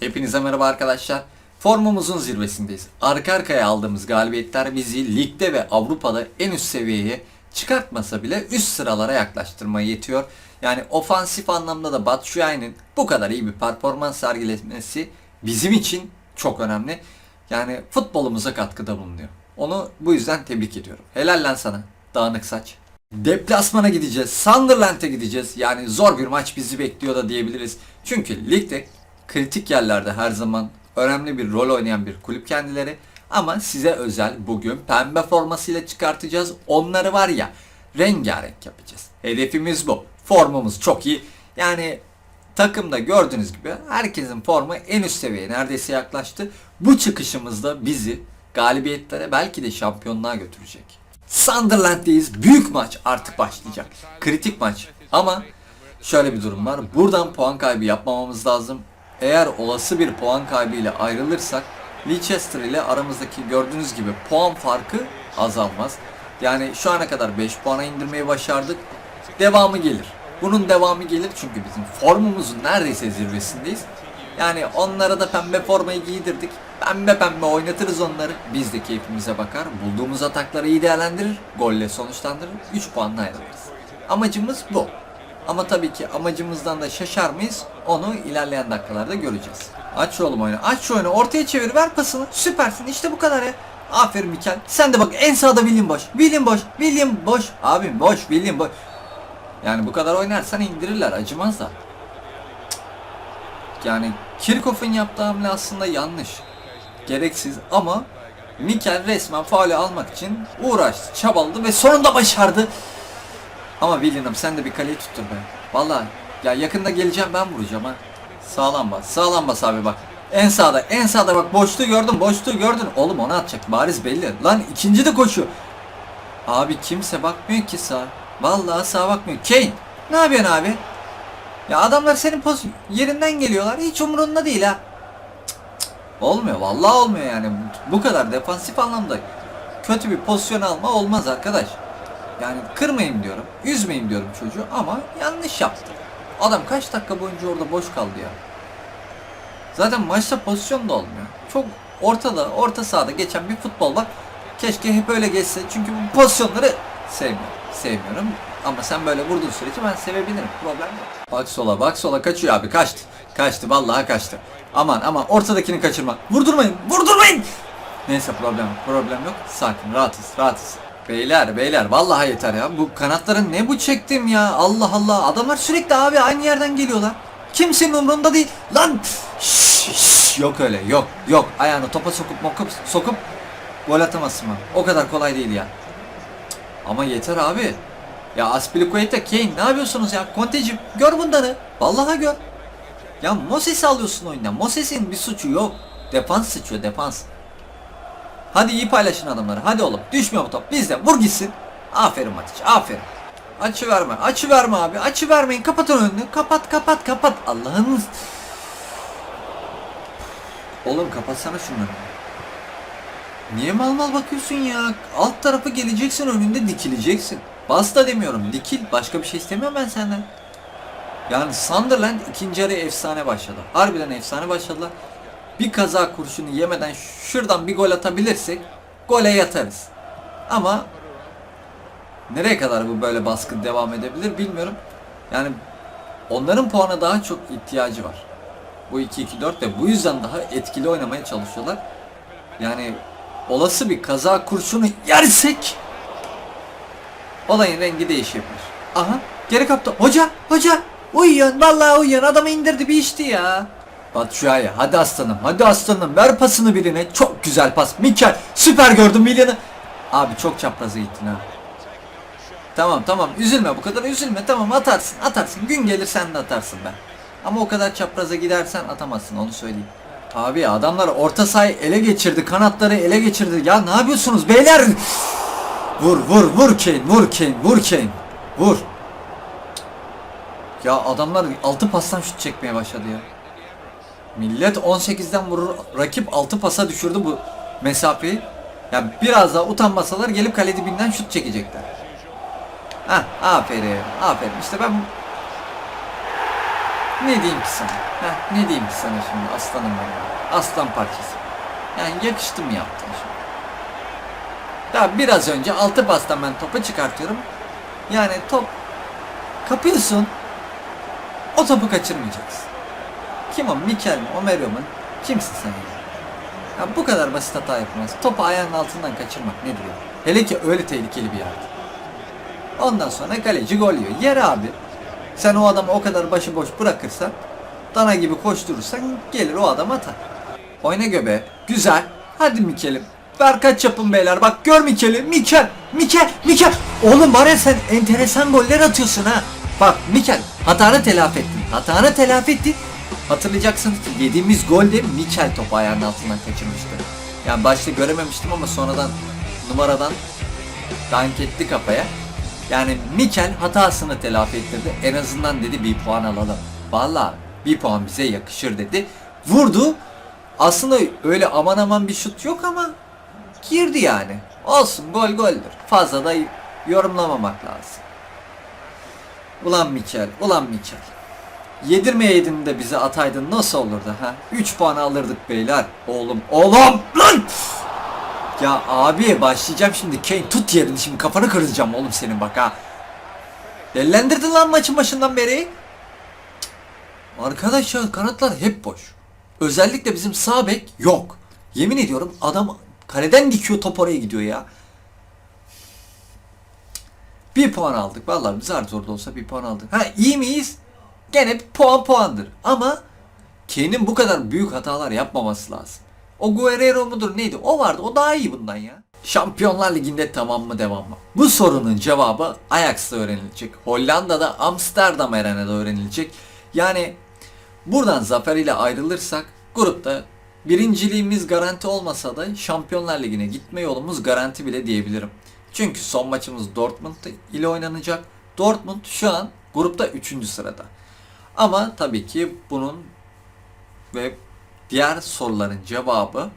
Hepinize merhaba arkadaşlar. Formumuzun zirvesindeyiz. Arka arkaya aldığımız galibiyetler bizi ligde ve Avrupa'da en üst seviyeye çıkartmasa bile üst sıralara yaklaştırmaya yetiyor. Yani ofansif anlamda da Batshuayi'nin bu kadar iyi bir performans sergilemesi bizim için çok önemli. Yani futbolumuza katkıda bulunuyor. Onu bu yüzden tebrik ediyorum. Helal lan sana. Dağınık saç. Deplasmana gideceğiz. Sunderland'e gideceğiz. Yani zor bir maç bizi bekliyor da diyebiliriz. Çünkü ligde kritik yerlerde her zaman önemli bir rol oynayan bir kulüp kendileri. Ama size özel bugün pembe formasıyla çıkartacağız. Onları var ya rengarenk yapacağız. Hedefimiz bu. Formumuz çok iyi. Yani takımda gördüğünüz gibi herkesin formu en üst seviyeye neredeyse yaklaştı. Bu çıkışımızda bizi galibiyetlere belki de şampiyonluğa götürecek. Sunderland'deyiz. Büyük maç artık başlayacak. Kritik maç. Ama şöyle bir durum var. Buradan puan kaybı yapmamamız lazım. Eğer olası bir puan kaybı ile ayrılırsak Leicester ile aramızdaki gördüğünüz gibi puan farkı azalmaz. Yani şu ana kadar 5 puana indirmeyi başardık. Devamı gelir. Bunun devamı gelir çünkü bizim formumuzun neredeyse zirvesindeyiz. Yani onlara da pembe formayı giydirdik. Pembe pembe oynatırız onları. Biz de keyfimize bakar. Bulduğumuz atakları iyi değerlendirir. Golle sonuçlandırır. 3 puanla ayrılırız. Amacımız bu. Ama tabii ki amacımızdan da şaşar mıyız? Onu ilerleyen dakikalarda göreceğiz. Aç şu oğlum oyunu. Aç şu oyunu. Ortaya çevir. Ver pasını. Süpersin. İşte bu kadar ya. Aferin Mikel. Sen de bak en sağda William boş. William boş. William boş. Abim boş. William boş. Yani bu kadar oynarsan indirirler. Acımazlar. Yani Kirchhoff'un yaptığı hamle aslında yanlış. Gereksiz ama Mikel resmen faulü almak için uğraştı, çabaladı ve sonunda başardı. Ama William sen de bir kaleyi tuttur be. Vallahi ya yakında geleceğim ben vuracağım ha. Sağlam bas. Sağlam bas abi bak. En sağda, en sağda bak boşluğu gördün, boşluğu gördün. Oğlum onu atacak bariz belli. Lan ikinci de koşuyor. Abi kimse bakmıyor ki sağ. Vallahi sağa bakmıyor. Kane, ne yapıyorsun abi? Ya adamlar senin poz yerinden geliyorlar. Hiç umurunda değil ha. Olmuyor. Vallahi olmuyor yani. Bu kadar defansif anlamda kötü bir pozisyon alma olmaz arkadaş. Yani kırmayayım diyorum. Üzmeyeyim diyorum çocuğu ama yanlış yaptı. Adam kaç dakika boyunca orada boş kaldı ya. Zaten maçta pozisyon da olmuyor. Çok ortada, orta sahada geçen bir futbol var. Keşke hep öyle geçse. Çünkü bu pozisyonları sevmiyorum. Sevmiyorum. Ama sen böyle vurduğun sürece ben sevebilirim. Problem yok. Bak sola, bak sola kaçıyor abi. Kaçtı. Kaçtı. Vallahi kaçtı. Aman aman ortadakini kaçırma. Vurdurmayın. Vurdurmayın. Neyse problem. Problem yok. Sakin. Rahatız. Rahatız. Beyler beyler vallahi yeter ya. Bu kanatların ne bu çektim ya. Allah Allah. Adamlar sürekli abi aynı yerden geliyorlar. Kimsenin umurunda değil. Lan. Şşş, şşş. Yok öyle. Yok. Yok. Ayağını topa sokup mokup sokup gol atamazsın mı? O kadar kolay değil ya. Ama yeter abi. Ya Aspilicueta, Kane ne yapıyorsunuz ya? Konteci gör bunları. Vallahi gör. Ya Moses'i alıyorsun oyundan. Moses'in bir suçu yok. Defans sıçıyor defans. Hadi iyi paylaşın adamları. Hadi oğlum. Düşmüyor bu top. Bizde. Vur gitsin. Aferin Matiç. Aferin. Açı verme. Açı verme abi. Açı vermeyin. Kapatın önünü. Kapat kapat kapat. Allah'ın. Oğlum kapatsana şunları. Niye mal mal bakıyorsun ya? Alt tarafı geleceksin önünde dikileceksin. Bas da demiyorum. Dikil. Başka bir şey istemiyorum ben senden. Yani Sunderland ikinci yarı efsane başladı. Harbiden efsane başladılar. Bir kaza kurşunu yemeden şuradan bir gol atabilirsek gole yatarız. Ama nereye kadar bu böyle baskı devam edebilir bilmiyorum. Yani onların puana daha çok ihtiyacı var. Bu 2-2-4 de bu yüzden daha etkili oynamaya çalışıyorlar. Yani olası bir kaza kurşunu yersek olayın rengi değişebilir. Aha geri kaptı. Hoca hoca uyuyorsun vallahi uyuyorsun adamı indirdi bir işti ya. Batshuayi hadi aslanım hadi aslanım. Ver pasını birine. Çok güzel pas. Mikel süper gördüm Milan'ı. Abi çok çapraza gittin ha. Tamam tamam. Üzülme bu kadar üzülme. Tamam atarsın atarsın. Gün gelir sen de atarsın ben Ama o kadar çapraza gidersen atamazsın onu söyleyeyim. Abi adamlar orta sahayı ele geçirdi kanatları ele geçirdi. Ya ne yapıyorsunuz beyler? Vur vur vur Kane vur Kane vur Kane. Vur. Ya adamlar altı pastan şut çekmeye başladı ya Millet 18'den vurur. Rakip 6 pasa düşürdü bu mesafeyi. Ya biraz daha utanmasalar gelip kale dibinden şut çekecekler. Hah aferin. Aferin. İşte ben Ne diyeyim ki sana? Heh, ne diyeyim ki sana şimdi aslanım benim. Aslan parçası. Yani yakıştı mı yaptın şimdi? Daha biraz önce altı bastan ben topu çıkartıyorum. Yani top kapıyorsun. O topu kaçırmayacaksın. Kim o? Mikel mi? Omerio mu? Kimsin sen ya? Ya bu kadar basit hata yapılmaz. Topu ayağının altından kaçırmak nedir ya? Hele ki öyle tehlikeli bir yerde. Ondan sonra kaleci gol yiyor. Yer abi. Sen o adamı o kadar başıboş bırakırsan, dana gibi koşturursan gelir o adam atar. Oyna göbe. Güzel. Hadi Mikel'im. Ver kaç yapın beyler. Bak gör Mikel'i. Mikel. Mikel. Mikel. Oğlum var ya sen enteresan goller atıyorsun ha. Bak Mikel hatanı telafi ettin. Hatanı telafi ettin. Hatırlayacaksınız ki yediğimiz golde Mikel topu ayağının altından kaçırmıştı. Yani başta görememiştim ama sonradan numaradan dank etti kafaya. Yani Mikel hatasını telafi ettirdi. En azından dedi bir puan alalım. Vallahi bir puan bize yakışır dedi. Vurdu. Aslında öyle aman aman bir şut yok ama girdi yani. Olsun gol goldür. Fazla da yorumlamamak lazım. Ulan Mikel, ulan Mikel. Yedirmeyeydin de bize ataydın nasıl olurdu ha? 3 puan alırdık beyler. Oğlum, oğlum lan! Ya abi başlayacağım şimdi. Kane tut yerini şimdi kafanı kıracağım oğlum senin bak ha. Dellendirdin lan maçın başından beri. Cık. Arkadaş ya kanatlar hep boş. Özellikle bizim sağ bek yok. Yemin ediyorum adam kaleden dikiyor top oraya gidiyor ya. Bir puan aldık. Vallahi zar zor da olsa bir puan aldık. Ha iyi miyiz? Gene puan puandır. Ama Kane'in bu kadar büyük hatalar yapmaması lazım. O Guerrero mudur neydi? O vardı. O daha iyi bundan ya. Şampiyonlar Ligi'nde tamam mı devam mı? Bu sorunun cevabı Ajax'ta öğrenilecek. Hollanda'da Amsterdam Arena'da öğrenilecek. Yani buradan zafer ile ayrılırsak grupta birinciliğimiz garanti olmasa da Şampiyonlar Ligi'ne gitme yolumuz garanti bile diyebilirim. Çünkü son maçımız Dortmund ile oynanacak. Dortmund şu an grupta 3. sırada. Ama tabii ki bunun ve diğer soruların cevabı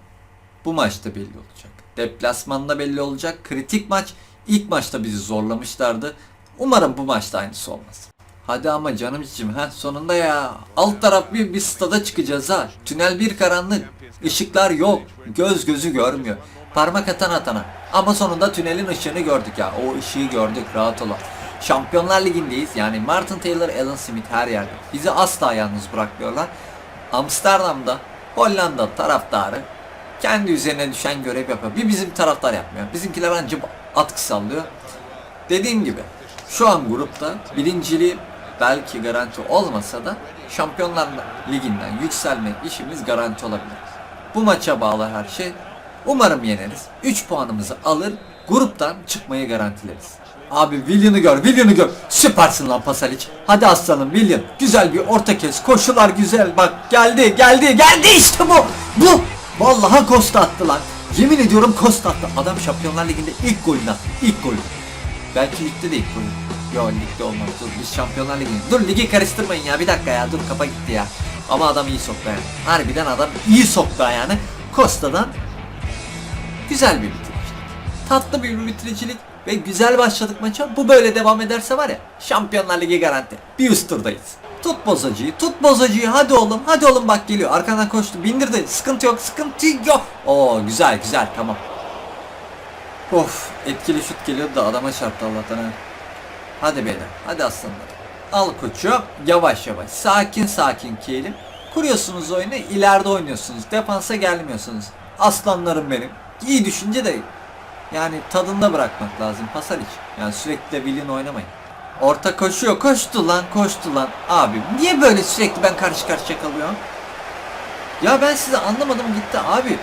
bu maçta belli olacak. Deplasmanda belli olacak. Kritik maç ilk maçta bizi zorlamışlardı. Umarım bu maçta aynısı olmaz. Hadi ama canım cicim ha sonunda ya. Alt taraf bir, bir stada çıkacağız ha. Tünel bir karanlık. Işıklar yok. Göz gözü görmüyor. Parmak atan atana. Ama sonunda tünelin ışığını gördük ya. O ışığı gördük rahat olun. Şampiyonlar Ligi'ndeyiz. Yani Martin Taylor, Alan Smith her yerde. Bizi asla yalnız bırakmıyorlar. Amsterdam'da Hollanda taraftarı kendi üzerine düşen görev yapıyor. Bir bizim taraftar yapmıyor. Bizimkiler anca atkı sallıyor. Dediğim gibi şu an grupta birinciliği belki garanti olmasa da Şampiyonlar Ligi'nden yükselme işimiz garanti olabilir. Bu maça bağlı her şey. Umarım yeneriz. 3 puanımızı alır, gruptan çıkmayı garantileriz. Abi Willian'ı gör, Willian'ı gör. Süpersin lan Pasalic. Hadi aslanım Willian. Güzel bir orta kes. Koşular güzel. Bak geldi, geldi, geldi işte bu. Bu. Vallahi Costa attı lan. Yemin ediyorum Costa attı. Adam Şampiyonlar Ligi'nde ilk golünü attı. İlk golü. Belki ligde de ilk golü. Yo ligde olmaz. Dur biz Şampiyonlar Ligi'nde. Dur ligi karıştırmayın ya. Bir dakika ya. Dur kafa gitti ya. Ama adam iyi soktu yani. Harbiden adam iyi soktu yani. Costa'dan güzel bir bitirici. Tatlı bir bitiricilik ve güzel başladık maça. Bu böyle devam ederse var ya Şampiyonlar Ligi garanti. Bir üst turdayız. Tut bozacıyı, tut bozacıyı. Hadi oğlum, hadi oğlum bak geliyor. Arkadan koştu, bindirdi. Sıkıntı yok, sıkıntı yok. Oo güzel, güzel, tamam. Of, etkili şut geliyordu da adama çarptı Allah'tan ha. Hadi beyler, hadi aslanlar. Al koçu, yavaş yavaş, sakin sakin kelim. Kuruyorsunuz oyunu, ileride oynuyorsunuz. Defansa gelmiyorsunuz. Aslanlarım benim. İyi düşünce de yani tadında bırakmak lazım Pasalic. Yani sürekli de Willian oynamayın. Orta koşuyor. Koştu lan koştu lan. Abi niye böyle sürekli ben karşı karşıya kalıyorum? Ya ben size anlamadım gitti abi.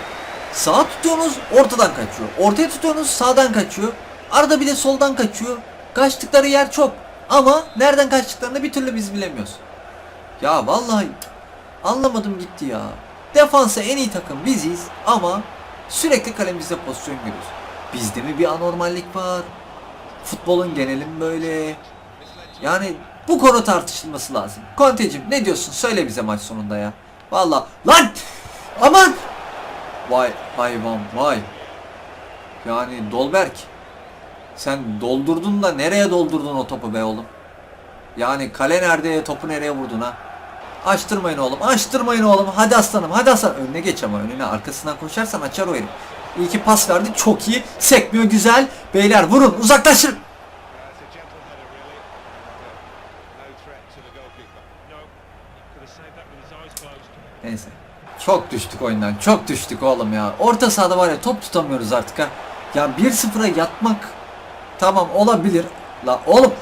Sağa tutuyorsunuz ortadan kaçıyor. Ortaya tutuyorsunuz sağdan kaçıyor. Arada bir de soldan kaçıyor. Kaçtıkları yer çok. Ama nereden kaçtıklarını bir türlü biz bilemiyoruz. Ya vallahi anlamadım gitti ya. Defansa en iyi takım biziz ama sürekli kalemizde pozisyon görüyoruz. Bizde mi bir anormallik var? Futbolun genelim böyle. Yani bu konu tartışılması lazım. Kontecim ne diyorsun? Söyle bize maç sonunda ya. Vallahi lan! Aman! Vay hayvan vay. Yani Dolberk. Sen doldurdun da nereye doldurdun o topu be oğlum? Yani kale nerede topu nereye vurdun ha? Açtırmayın oğlum. Açtırmayın oğlum. Hadi aslanım. Hadi aslan. Önüne geç ama önüne. Arkasından koşarsan açar o herif. İyi ki pas verdi. Çok iyi. Sekmiyor güzel. Beyler vurun. Uzaklaşın. Neyse. Çok düştük oyundan. Çok düştük oğlum ya. Orta sahada var ya top tutamıyoruz artık ha. Ya 1-0'a yatmak tamam olabilir. La oğlum.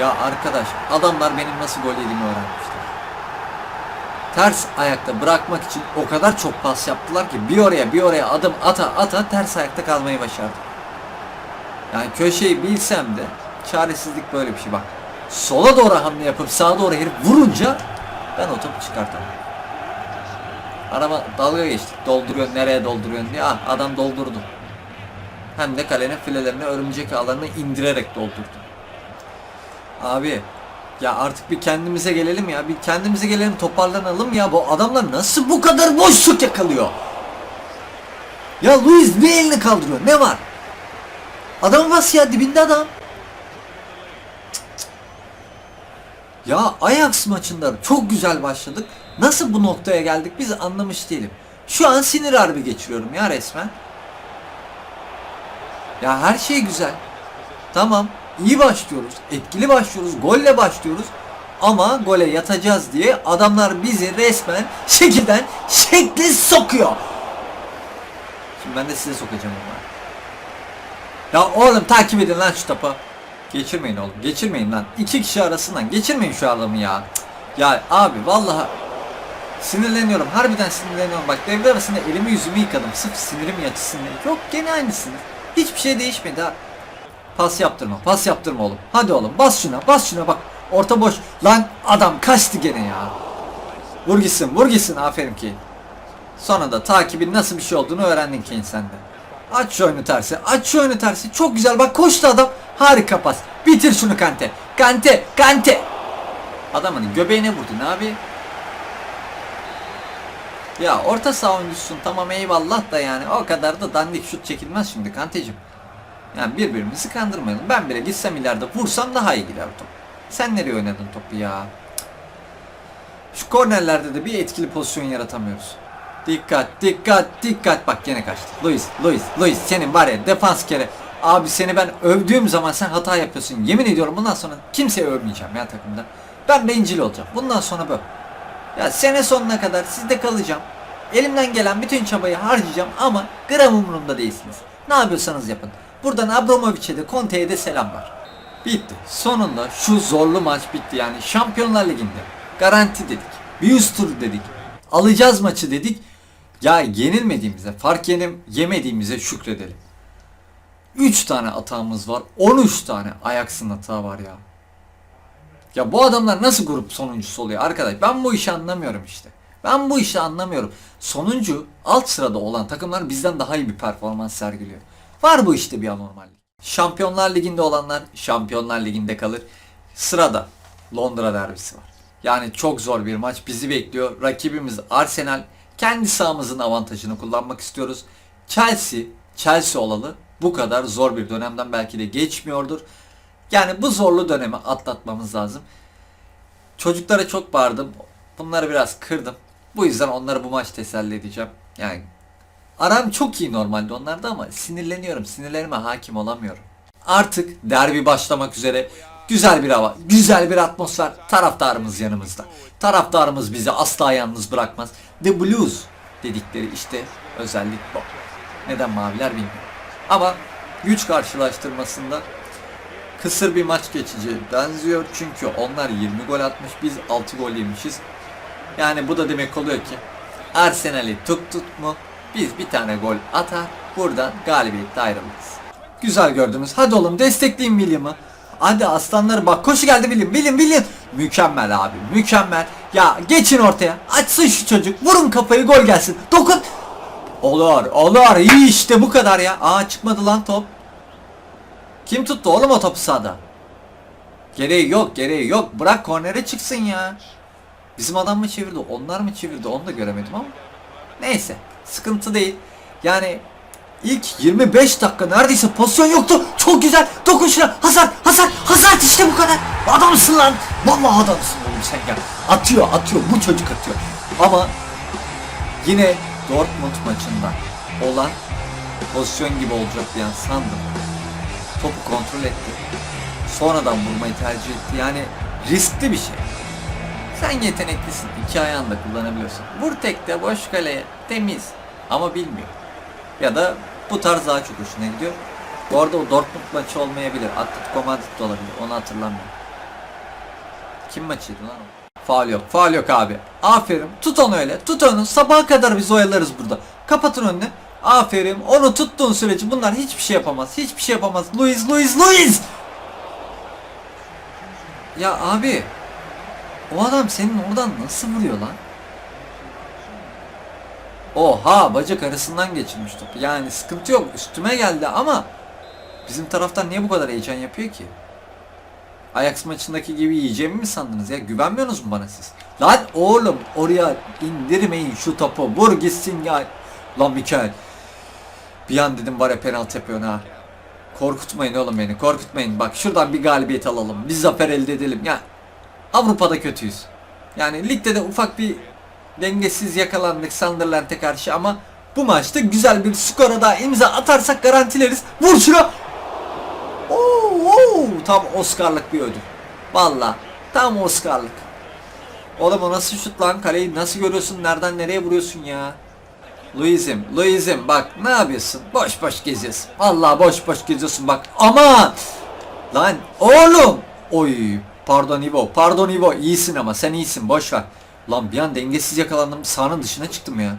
Ya arkadaş adamlar benim nasıl gol yediğimi öğrenmişler. Ters ayakta bırakmak için o kadar çok pas yaptılar ki bir oraya bir oraya adım ata ata ters ayakta kalmayı başardı. Yani köşeyi bilsem de çaresizlik böyle bir şey bak. Sola doğru hamle yapıp sağa doğru herif vurunca ben o topu çıkartamam. Araba dalga geçtik. Dolduruyor nereye dolduruyorsun diye. Ah adam doldurdu. Hem de kalenin filelerini örümcek ağlarını indirerek doldurdu. Abi ya artık bir kendimize gelelim ya. Bir kendimize gelelim toparlanalım ya. Bu adamlar nasıl bu kadar boşluk yakalıyor? Ya Luis ne elini kaldırıyor? Ne var? Adam bas ya dibinde adam. Ya Ajax maçında çok güzel başladık. Nasıl bu noktaya geldik biz anlamış değilim. Şu an sinir harbi geçiriyorum ya resmen. Ya her şey güzel. Tamam iyi başlıyoruz. Etkili başlıyoruz. Golle başlıyoruz. Ama gole yatacağız diye adamlar bizi resmen şekilden şekli sokuyor. Şimdi ben de size sokacağım onları. Ya oğlum takip edin lan şu topu. Geçirmeyin oğlum. Geçirmeyin lan. İki kişi arasından geçirmeyin şu adamı ya. Ya abi vallahi sinirleniyorum. Harbiden sinirleniyorum. Bak devre arasında elimi yüzümü yıkadım. Sırf sinirim yatışsın diye. Yok gene aynısınız. Hiçbir şey değişmedi ha. Pas yaptırma. Pas yaptırma oğlum. Hadi oğlum bas şuna. Bas şuna bak. Orta boş. Lan adam kaçtı gene ya. Vur gitsin. Vur gitsin. Aferin ki. Sonra da takibin nasıl bir şey olduğunu öğrendin sen de. Aç şu oyunu tersi. Aç şu oyunu tersi. Çok güzel. Bak koştu adam. Harika pas. Bitir şunu Kante. Kante. Kante. Adamın göbeğine vurdun abi. Ya orta saha oyuncusun tamam eyvallah da yani o kadar da dandik şut çekilmez şimdi Kanteciğim. Yani birbirimizi kandırmayalım. Ben bile gitsem ileride vursam daha iyi gider top. Sen nereye oynadın topu ya? Şu kornerlerde de bir etkili pozisyon yaratamıyoruz. Dikkat, dikkat, dikkat. Bak gene kaçtı. Luis, Luis, Luis senin var ya defans kere. Abi seni ben övdüğüm zaman sen hata yapıyorsun. Yemin ediyorum bundan sonra kimseye övmeyeceğim ya takımda. Ben bencil olacağım. Bundan sonra böyle. Ya sene sonuna kadar sizde kalacağım. Elimden gelen bütün çabayı harcayacağım ama gram umurumda değilsiniz. Ne yapıyorsanız yapın. Buradan Abramovich'e de Conte'ye de selamlar. Bitti. Sonunda şu zorlu maç bitti yani Şampiyonlar Ligi'nde. Garanti dedik. Bir üst tur dedik. Alacağız maçı dedik. Ya yenilmediğimize, fark yenim yemediğimize şükredelim. 3 tane atağımız var. 13 tane Ajax'ın hata var ya. Ya bu adamlar nasıl grup sonuncusu oluyor arkadaş? Ben bu işi anlamıyorum işte. Ben bu işi anlamıyorum. Sonuncu alt sırada olan takımlar bizden daha iyi bir performans sergiliyor. Var bu işte bir anormallik. Şampiyonlar Ligi'nde olanlar Şampiyonlar Ligi'nde kalır. Sırada Londra derbisi var. Yani çok zor bir maç bizi bekliyor. Rakibimiz Arsenal. Kendi sahamızın avantajını kullanmak istiyoruz. Chelsea, Chelsea olalı bu kadar zor bir dönemden belki de geçmiyordur. Yani bu zorlu dönemi atlatmamız lazım. Çocuklara çok bağırdım. Bunları biraz kırdım. Bu yüzden onları bu maç teselli edeceğim. Yani aram çok iyi normalde onlarda ama sinirleniyorum. Sinirlerime hakim olamıyorum. Artık derbi başlamak üzere. Güzel bir hava, güzel bir atmosfer. Taraftarımız yanımızda. Taraftarımız bizi asla yalnız bırakmaz. The Blues dedikleri işte özellik bu. Neden maviler bilmiyorum. Ama güç karşılaştırmasında kısır bir maç geçici benziyor. Çünkü onlar 20 gol atmış, biz 6 gol yemişiz. Yani bu da demek oluyor ki Arsenal'i tuttuk mu biz bir tane gol atar buradan galibiyetle ayrılırız. Güzel gördünüz. Hadi oğlum destekleyin William'ı. Hadi aslanlar bak koşu geldi William. William William. Mükemmel abi mükemmel. Ya geçin ortaya. Açsın şu çocuk. Vurun kafayı gol gelsin. Dokun. Olur olur iyi işte bu kadar ya. Aa çıkmadı lan top. Kim tuttu oğlum o topu sahada? Gereği yok gereği yok. Bırak kornere çıksın ya. Bizim adam mı çevirdi? Onlar mı çevirdi? Onu da göremedim ama. Neyse. Sıkıntı değil. Yani ilk 25 dakika neredeyse pozisyon yoktu. Çok güzel. Dokun şuna. Hazar. Hazar. Hazar işte bu kadar. Adamsın lan. Vallahi adamsın oğlum sen ya. Atıyor atıyor bu çocuk atıyor. Ama yine Dortmund maçında olan pozisyon gibi olacak an sandım. Topu kontrol etti. Sonradan vurmayı tercih etti. Yani riskli bir şey. Sen yeteneklisin. iki ayağını da kullanabiliyorsun. Vur tekte boş kaleye. Temiz. Ama bilmiyor. Ya da bu tarz daha çok hoşuna gidiyor. Bu arada o Dortmund maçı olmayabilir. Atletico Madrid de olabilir. Onu hatırlamıyorum. Kim maçıydı lan o? Faul yok. Faul yok abi. Aferin. Tut onu öyle. Tut onu. Sabaha kadar biz oyalarız burada. Kapatın önünü. Aferin. Onu tuttuğun sürece bunlar hiçbir şey yapamaz. Hiçbir şey yapamaz. Luis, Luis, Luis! Ya abi. O adam senin oradan nasıl vuruyor lan? Oha bacak arasından geçirmiş topu. Yani sıkıntı yok. Üstüme geldi ama bizim taraftan niye bu kadar heyecan yapıyor ki? Ajax maçındaki gibi yiyeceğimi mi sandınız ya? Güvenmiyorsunuz mu bana siz? Lan oğlum oraya indirmeyin şu topu. Vur gitsin ya. Lan Mikael. Bir an dedim var ya penaltı yapıyorsun ha. Korkutmayın oğlum beni. Korkutmayın. Bak şuradan bir galibiyet alalım. Bir zafer elde edelim. Ya Avrupa'da kötüyüz. Yani ligde de ufak bir dengesiz yakalandık Sunderland'e karşı ama bu maçta güzel bir skora daha imza atarsak garantileriz. Vur şuna. Oo, oo, tam Oscar'lık bir ödül. Valla tam Oscar'lık. Oğlum o nasıl şut lan? Kaleyi nasıl görüyorsun? Nereden nereye vuruyorsun ya? Luis'im, Luis'im bak ne yapıyorsun? Boş boş geziyorsun. Vallahi boş boş geziyorsun bak. Aman! Lan oğlum! Oy pardon İbo, pardon İbo. İyisin ama sen iyisin boş ver. Lan bir an dengesiz yakalandım. Sahanın dışına çıktım ya.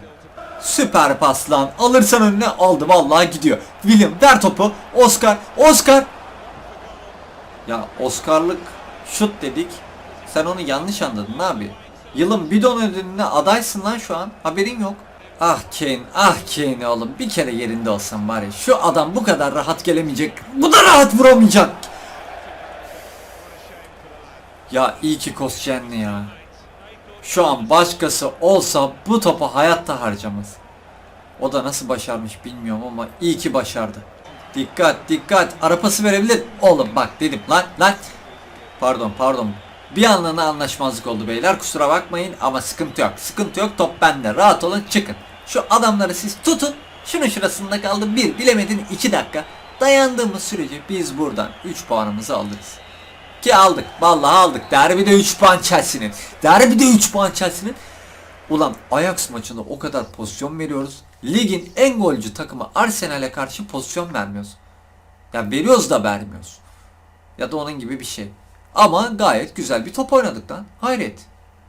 Süper pas lan. Alırsan önüne aldı vallahi gidiyor. William ver topu. Oscar, Oscar. Ya Oscar'lık şut dedik. Sen onu yanlış anladın abi. Yılın bidon ödülüne adaysın lan şu an. Haberin yok. Ah Kane, ah Kane oğlum. Bir kere yerinde olsam bari. Şu adam bu kadar rahat gelemeyecek. Bu da rahat vuramayacak. Ya iyi ki Koscielny ya. Şu an başkası olsa bu topu hayatta harcamaz. O da nasıl başarmış bilmiyorum ama iyi ki başardı. Dikkat dikkat arapası verebilir. Oğlum bak dedim lan lan. Pardon pardon. Bir anlığına anlaşmazlık oldu beyler kusura bakmayın ama sıkıntı yok. Sıkıntı yok top bende rahat olun çıkın. Şu adamları siz tutun. Şunun şurasında kaldı bir bilemedin iki dakika. Dayandığımız sürece biz buradan 3 puanımızı alırız. Ki aldık. Vallahi aldık. Derbide 3 puan Chelsea'nin. Derbide 3 puan Chelsea'nin. Ulan Ajax maçında o kadar pozisyon veriyoruz. Ligin en golcü takımı Arsenal'e karşı pozisyon vermiyoruz. Ya veriyoruz da vermiyoruz. Ya da onun gibi bir şey. Ama gayet güzel bir top oynadık lan. Hayret.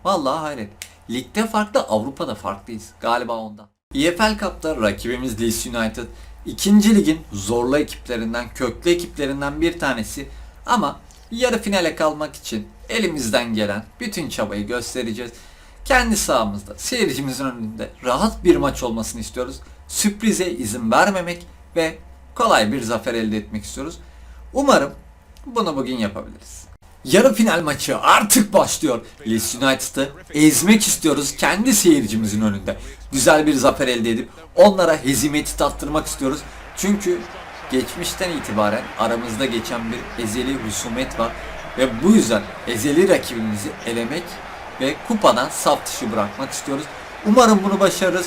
Vallahi hayret. Ligde farklı, Avrupa'da farklıyız. Galiba ondan. EFL Cup'ta rakibimiz Leeds United. ikinci ligin zorlu ekiplerinden, köklü ekiplerinden bir tanesi. Ama yarı finale kalmak için elimizden gelen bütün çabayı göstereceğiz. Kendi sahamızda, seyircimizin önünde rahat bir maç olmasını istiyoruz. Sürprize izin vermemek ve kolay bir zafer elde etmek istiyoruz. Umarım bunu bugün yapabiliriz. Yarı final maçı artık başlıyor. Leeds United'ı ezmek istiyoruz kendi seyircimizin önünde. Güzel bir zafer elde edip onlara hezimeti tattırmak istiyoruz. Çünkü geçmişten itibaren aramızda geçen bir ezeli husumet var. Ve bu yüzden ezeli rakibimizi elemek ve kupadan saf dışı bırakmak istiyoruz. Umarım bunu başarırız.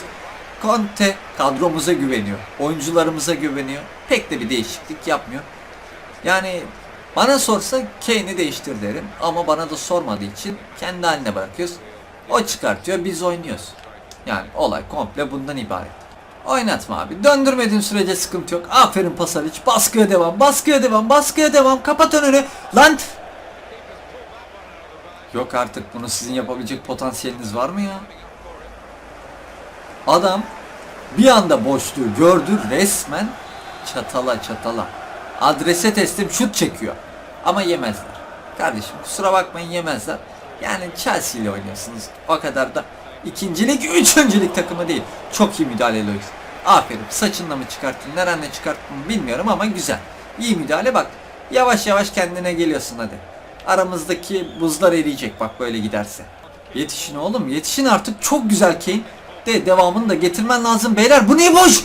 Conte kadromuza güveniyor. Oyuncularımıza güveniyor. Pek de bir değişiklik yapmıyor. Yani bana sorsa Kane'i değiştir derim ama bana da sormadığı için kendi haline bırakıyoruz. O çıkartıyor biz oynuyoruz. Yani olay komple bundan ibaret. Oynatma abi. Döndürmediğin sürece sıkıntı yok. Aferin Pasalic. Baskıya devam. Baskıya devam. Baskıya devam. Kapat önünü. Lan. Yok artık bunu sizin yapabilecek potansiyeliniz var mı ya? Adam bir anda boşluğu gördü resmen çatala çatala. Adrese teslim şut çekiyor. Ama yemezler. Kardeşim kusura bakmayın yemezler. Yani Chelsea ile oynuyorsunuz. O kadar da ikincilik, üçüncülük takımı değil. Çok iyi müdahale ediyoruz. Aferin. Saçınla mı çıkarttın, nerenle çıkarttın bilmiyorum ama güzel. İyi müdahale bak. Yavaş yavaş kendine geliyorsun hadi. Aramızdaki buzlar eriyecek bak böyle giderse. Yetişin oğlum yetişin artık çok güzel Kane. De devamını da getirmen lazım beyler. Bu niye boş?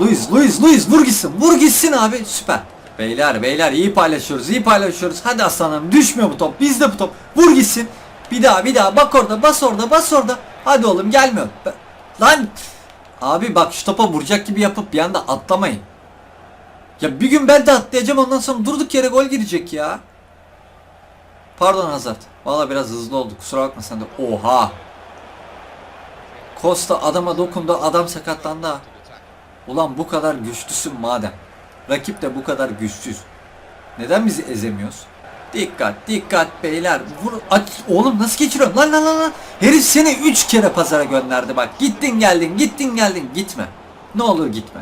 Luis, Luis, Luis vur gitsin. Vur gitsin abi. Süper. Beyler beyler iyi paylaşıyoruz iyi paylaşıyoruz. Hadi aslanım düşmüyor bu top. Bizde bu top. Vur gitsin. Bir daha bir daha bak orada bas orada bas orada. Hadi oğlum gelmiyor. Be- Lan. Abi bak şu topa vuracak gibi yapıp bir anda atlamayın. Ya bir gün ben de atlayacağım ondan sonra durduk yere gol girecek ya. Pardon Hazard. Valla biraz hızlı oldu kusura bakma sen de. Oha. Costa adama dokundu adam sakatlandı. Ulan bu kadar güçlüsün madem. Rakip de bu kadar güçsüz. Neden bizi ezemiyoruz? Dikkat dikkat beyler. Vur aç oğlum nasıl geçiriyorsun? Lan lan lan lan. Herif seni 3 kere pazara gönderdi bak. Gittin geldin gittin geldin gitme. Ne olur gitme.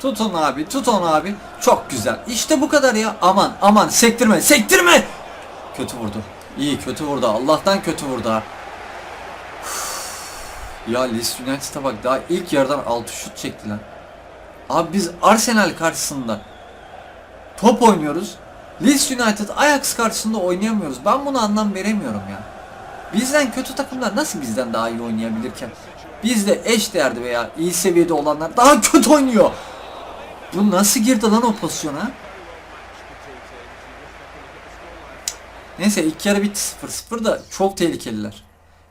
Tutun abi tutun abi. Çok güzel. İşte bu kadar ya. Aman aman sektirme sektirme. Kötü vurdu. İyi kötü vurdu. Allah'tan kötü vurdu ha. Ya Leeds United'a bak daha ilk yarıdan 6 şut çekti lan. Abi biz Arsenal karşısında top oynuyoruz. Leeds United Ajax karşısında oynayamıyoruz. Ben buna anlam veremiyorum ya. Bizden kötü takımlar nasıl bizden daha iyi oynayabilirken bizde eş değerde veya iyi seviyede olanlar daha kötü oynuyor. Bu nasıl girdi lan o pozisyona? Neyse ilk yarı bitti 0-0 da çok tehlikeliler.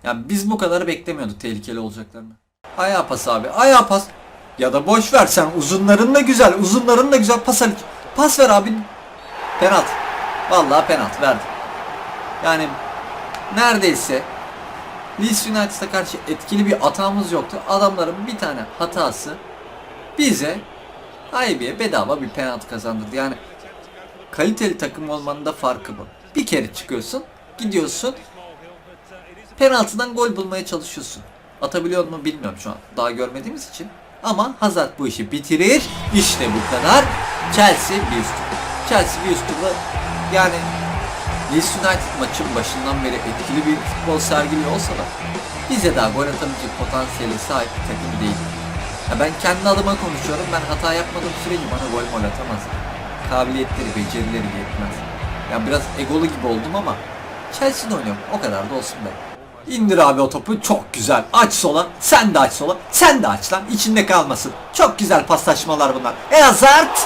Yani biz bu kadar beklemiyorduk tehlikeli olacaklarını. Ayağa pas abi. Ayağa pas. Ya da boş ver sen uzunların da güzel. Uzunların da güzel pas. Pas ver abi. Penaltı. Vallahi penaltı verdi. Yani neredeyse Leeds United'a karşı etkili bir hatamız yoktu. Adamların bir tane hatası bize Haybiye bedava bir penaltı kazandırdı. Yani kaliteli takım olmanın da farkı bu. Bir kere çıkıyorsun, gidiyorsun, penaltıdan gol bulmaya çalışıyorsun. Atabiliyor mu bilmiyorum şu an. Daha görmediğimiz için. Ama Hazard bu işi bitirir. İşte bu kadar. Chelsea bir üstü. Chelsea bir üstü ve yani Leeds United maçın başından beri etkili bir futbol sergiliyor olsa da bize daha gol atabilecek potansiyeli sahip bir takım değil. Ya ben kendi adıma konuşuyorum. Ben hata yapmadığım sürece bana gol mol atamaz. Kabiliyetleri, becerileri yetmez. Yani biraz egolu gibi oldum ama Chelsea'de oynuyorum. O kadar da olsun be. İndir abi o topu. Çok güzel. Aç sola. Sen de aç sola. Sen de aç lan. İçinde kalmasın. Çok güzel paslaşmalar bunlar. E Hazard.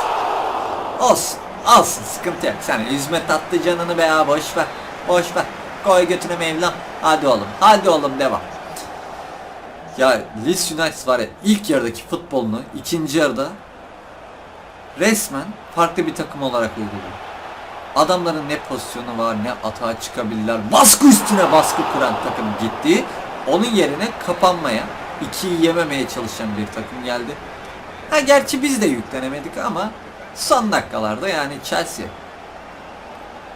Olsun. Alsın. Sıkıntı yok. Sen hizmet attı canını be ya. Boş ver. Boş ver. Koy götüne Mevlam. Hadi oğlum. Hadi oğlum devam. Ya Leeds United var ya ilk yarıdaki futbolunu ikinci yarıda resmen farklı bir takım olarak uyguluyor. Adamların ne pozisyonu var ne atağa çıkabilirler. Baskı üstüne baskı kuran takım gitti. Onun yerine kapanmaya, ikiyi yememeye çalışan bir takım geldi. Ha gerçi biz de yüklenemedik ama son dakikalarda yani Chelsea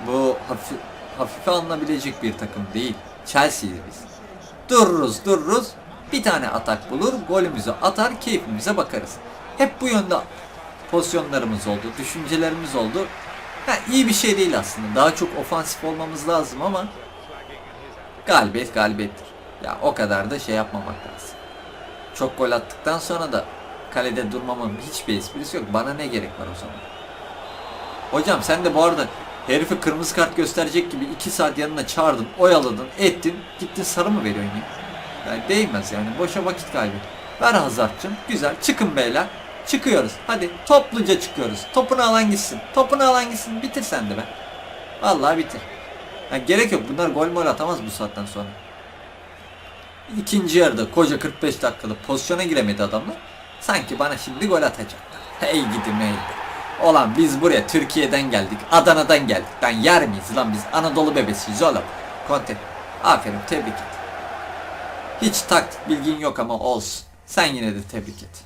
bu hafif, hafife alınabilecek bir takım değil. Chelsea'yiz biz. Dururuz dururuz bir tane atak bulur golümüzü atar keyfimize bakarız. Hep bu yönde pozisyonlarımız oldu, düşüncelerimiz oldu. Ha, iyi bir şey değil aslında. Daha çok ofansif olmamız lazım ama galibiyet galibiyettir. Ya o kadar da şey yapmamak lazım. Çok gol attıktan sonra da kalede durmamın hiçbir esprisi yok. Bana ne gerek var o zaman? Hocam sen de bu arada herifi kırmızı kart gösterecek gibi 2 saat yanına çağırdın, oyaladın, ettin, gittin sarı mı veriyorsun ya? Yani değmez yani. Boşa vakit kaybı. Ver Hazard'cığım. Güzel. Çıkın beyler. Çıkıyoruz. Hadi topluca çıkıyoruz. Topunu alan gitsin. Topunu alan gitsin. Bitir sen de be. Vallahi bitir. Yani gerek yok. Bunlar gol mol atamaz bu saatten sonra. İkinci yarıda koca 45 dakikada pozisyona giremedi adamlar. Sanki bana şimdi gol atacaklar. Hey gidi hey. Olan biz buraya Türkiye'den geldik. Adana'dan geldik. Ben yer miyiz lan biz Anadolu bebesiyiz oğlum. Conte. Aferin tebrik et. Hiç taktik bilgin yok ama olsun. Sen yine de tebrik et.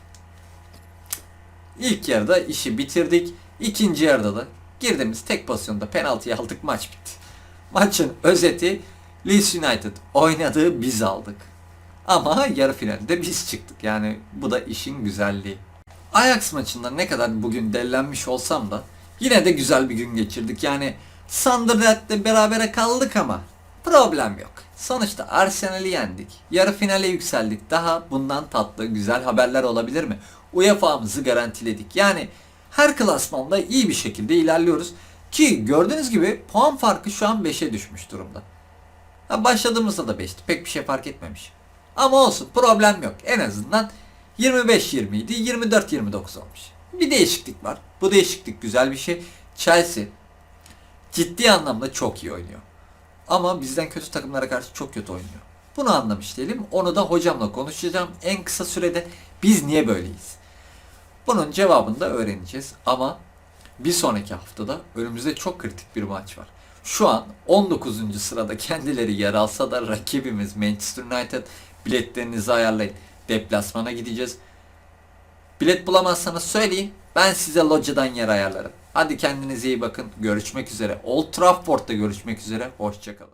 İlk yarıda işi bitirdik. İkinci yarıda da girdiğimiz tek pozisyonda penaltıyı aldık maç bitti. Maçın özeti Leeds United oynadığı biz aldık. Ama yarı finalde biz çıktık. Yani bu da işin güzelliği. Ajax maçında ne kadar bugün dellenmiş olsam da yine de güzel bir gün geçirdik. Yani Sunderland'le berabere kaldık ama problem yok. Sonuçta Arsenal'i yendik. Yarı finale yükseldik. Daha bundan tatlı, güzel haberler olabilir mi? UEFA'mızı garantiledik. Yani her klasmanda iyi bir şekilde ilerliyoruz. Ki gördüğünüz gibi puan farkı şu an 5'e düşmüş durumda. Ha, başladığımızda da 5'ti. Pek bir şey fark etmemiş. Ama olsun problem yok. En azından 25-20 idi. 24-29 olmuş. Bir değişiklik var. Bu değişiklik güzel bir şey. Chelsea ciddi anlamda çok iyi oynuyor. Ama bizden kötü takımlara karşı çok kötü oynuyor. Bunu anlamış değilim. Onu da hocamla konuşacağım. En kısa sürede biz niye böyleyiz? Bunun cevabını da öğreneceğiz. Ama bir sonraki haftada önümüzde çok kritik bir maç var. Şu an 19. sırada kendileri yer alsa da rakibimiz Manchester United. Biletlerinizi ayarlayın. Deplasmana gideceğiz. Bilet bulamazsanız söyleyin. Ben size locadan yer ayarlarım. Hadi kendinize iyi bakın. Görüşmek üzere. Old Trafford'da görüşmek üzere. Hoşçakalın.